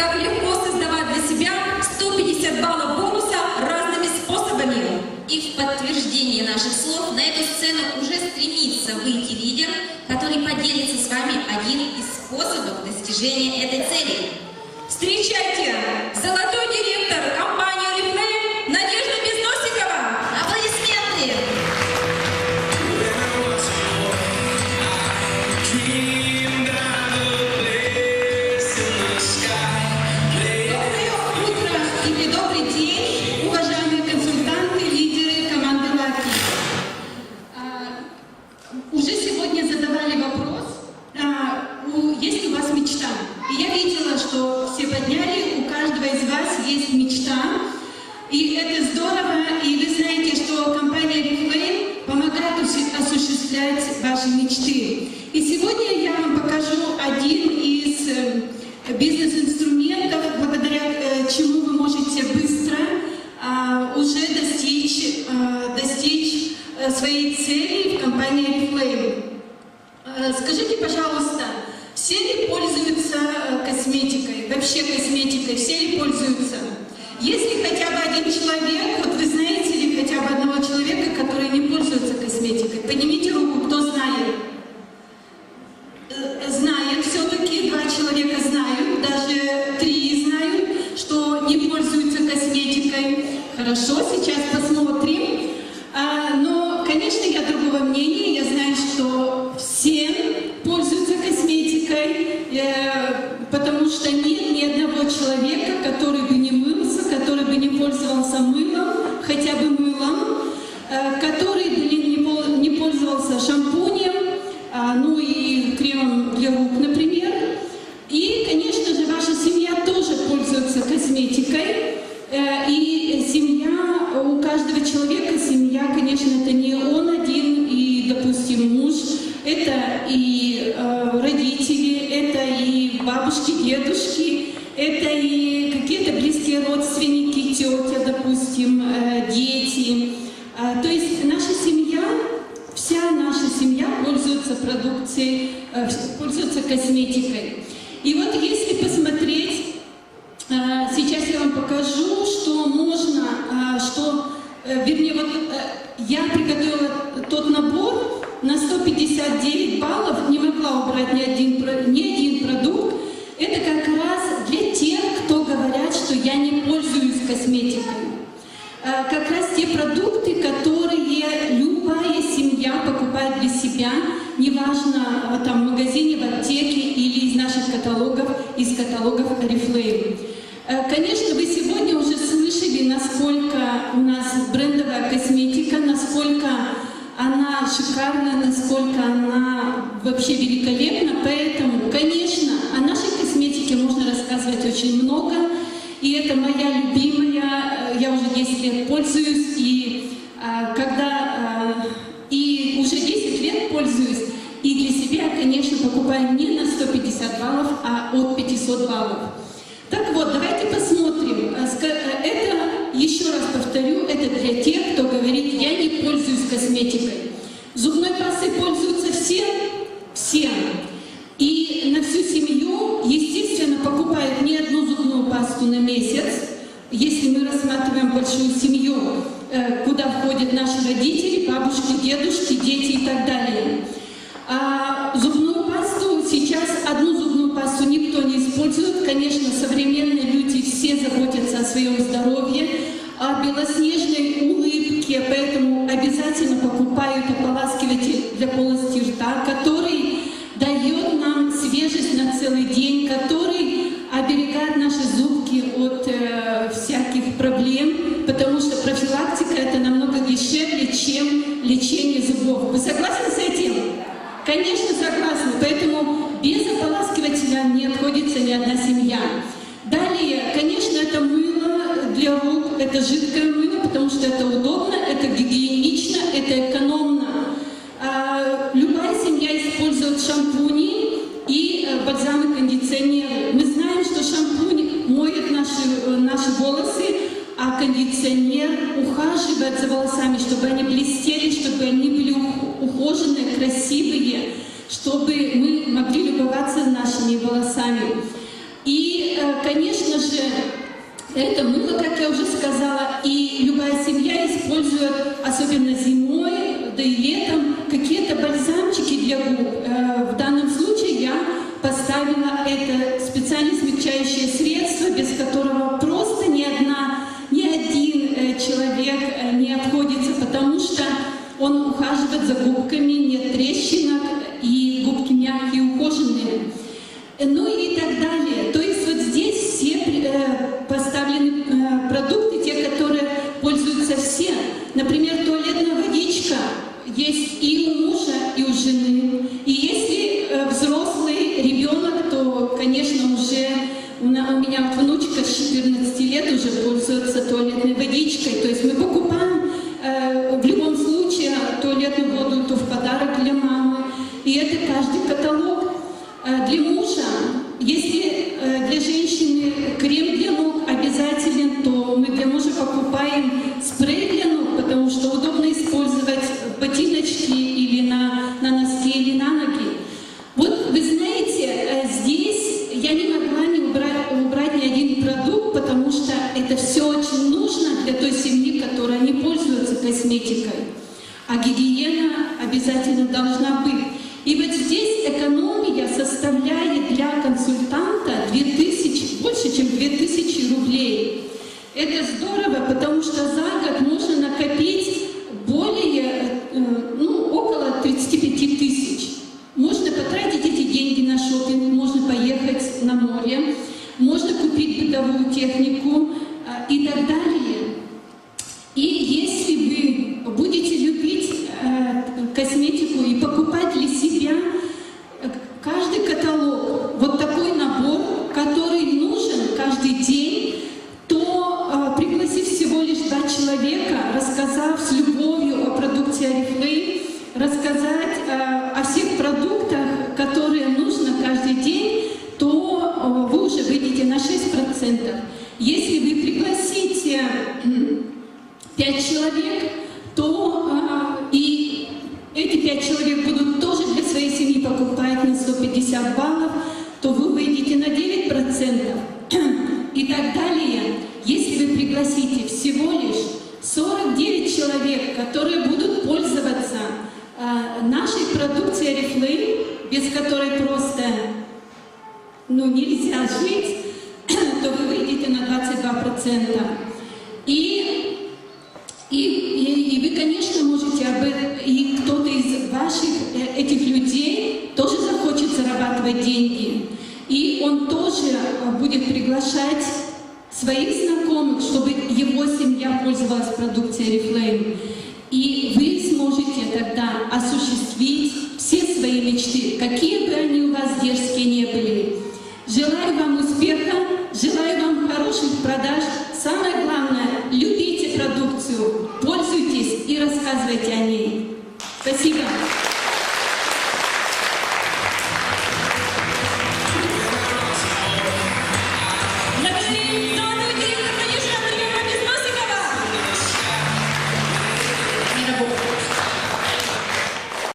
как легко создавать для себя 150 баллов бонуса разными способами. И в подтверждение наших слов на эту сцену уже стремится выйти лидер, который поделится с вами один из способов достижения этой цели. Встречайте, золотой директор компании вообще косметикой, все ли пользуются? Есть ли хотя бы один человек, вот вы знаете ли хотя бы одного человека, который не пользуется косметикой? Поднимите руку, кто знает. Э, Знает все-таки, два человека знают, даже три знают, что не пользуются косметикой. Хорошо, сейчас посмотрим. Хотя бы мылом, э, который не пользовался шампунем, а, ну и кремом для рук, например. И, конечно же, ваша семья тоже пользуется косметикой. Э, И семья, у каждого человека семья, конечно, это не он один и, допустим, муж, это и э, родители, это и бабушки, дедушки, это и дети. А, То есть наша семья Вся наша семья пользуется продукцией, э, пользуется косметикой. И вот если посмотреть, э, сейчас я вам покажу, что можно, что, э, вернее, вот э, я приготовила для себя, неважно э, там в магазине, в аптеке или из наших каталогов, из каталогов Oriflame. Э, Конечно, вы сегодня уже слышали, насколько у нас брендовая косметика, насколько она шикарна, насколько она вообще великолепна. Поэтому, конечно, о нашей косметике можно рассказывать очень много. И это моя любимая, э, я уже 10 лет пользуюсь, и когда, конечно, покупаю не на 150 баллов, а от 500 баллов. Так вот, давайте посмотрим. Ска- э, Это, еще раз повторю, это для тех, кто говорит, я не пользуюсь косметикой. Зубной пастой пользуются все? Все. И на всю семью, естественно, покупают не одну зубную пасту на месяц, если мы рассматриваем большую семью, э, куда входят наши родители, бабушки, дедушки, дети и так далее. Ополаскиватель для полости рта, который дает нам свежесть на целый день, который оберегает наши зубки от э, всяких проблем, потому что профилактика это намного дешевле, чем лечение зубов. Вы согласны с этим? Конечно, согласна. Поэтому без ополаскивателя не обходится ни одна семья. Далее, конечно, это мыло для рук, это жидкое мыло, потому что это удобно, это гигиенично, это экономно. Волосы, а кондиционер ухаживает за волосами, чтобы они блестели, чтобы они были ух- ухоженные, красивые, чтобы мы могли любоваться нашими волосами. И э, конечно же, это мыло, как я уже сказала, и любая семья использует, особенно зимой, да и летом, какие-то бальзамчики для губ. Э, В данном случае я поставила это специально смягчающее средство, он ухаживает за губками, нет трещинок, и губки мягкие, ухоженные. Э, Ну и так далее. То есть вот здесь все э, поставлены э, продукты, те, которые пользуются все. Например, туалетная водичка есть и у мужа, и у жены. И если И это каждый каталог. Э, Для мужа, если э, для женщины крем для ног обязателен, то мы для мужа покупаем спрей для ног, потому что удобно использовать ботиночки или на, на носки или на ноги. Вот вы знаете, э, здесь я не могла не убрать, убрать ни один продукт, потому что это все очень нужно для той семьи, которая не пользуется косметикой. А гигиена обязательно должна быть. И вот здесь экономия составляет для консультанта 2000, больше, чем 2000 рублей. Это здорово, потому что за год можно накопить более, э, ну, около 35 тысяч. Можно потратить эти деньги на шопинг, можно поехать на море, можно купить бытовую технику а, и так далее. И если вы будете любить э, косметику и покупать для себя э, каждый каталог, вот такой набор, который нужен каждый день, то э, пригласив всего лишь два человека, рассказав с любовью о продукте Oriflame, рассказать э, о всех продуктах, которые нужно каждый день, то э, вы уже выйдете на 6%. Если вы пригласите пять человек, то а, и эти пять человек будут тоже для своей семьи покупать на 150 баллов, то вы выйдете на 9% и так далее. Если вы пригласите всего лишь 49 человек, которые будут пользоваться а, нашей продукцией Oriflame, без которой просто ну, нельзя жить, то вы выйдете на 22%. И, и, и, и вы, конечно, можете об этом, и кто-то из ваших э, этих людей тоже захочет зарабатывать деньги. И он тоже э, будет приглашать своих знакомых, чтобы его семья пользовалась продукцией Oriflame. И вы сможете тогда осуществить все свои мечты, какие бы они у вас дерзкие не были. Желаю вам успеха, желаю вам хороших продаж. Самое главное, любите продукцию, пользуйтесь и рассказывайте о ней. Спасибо.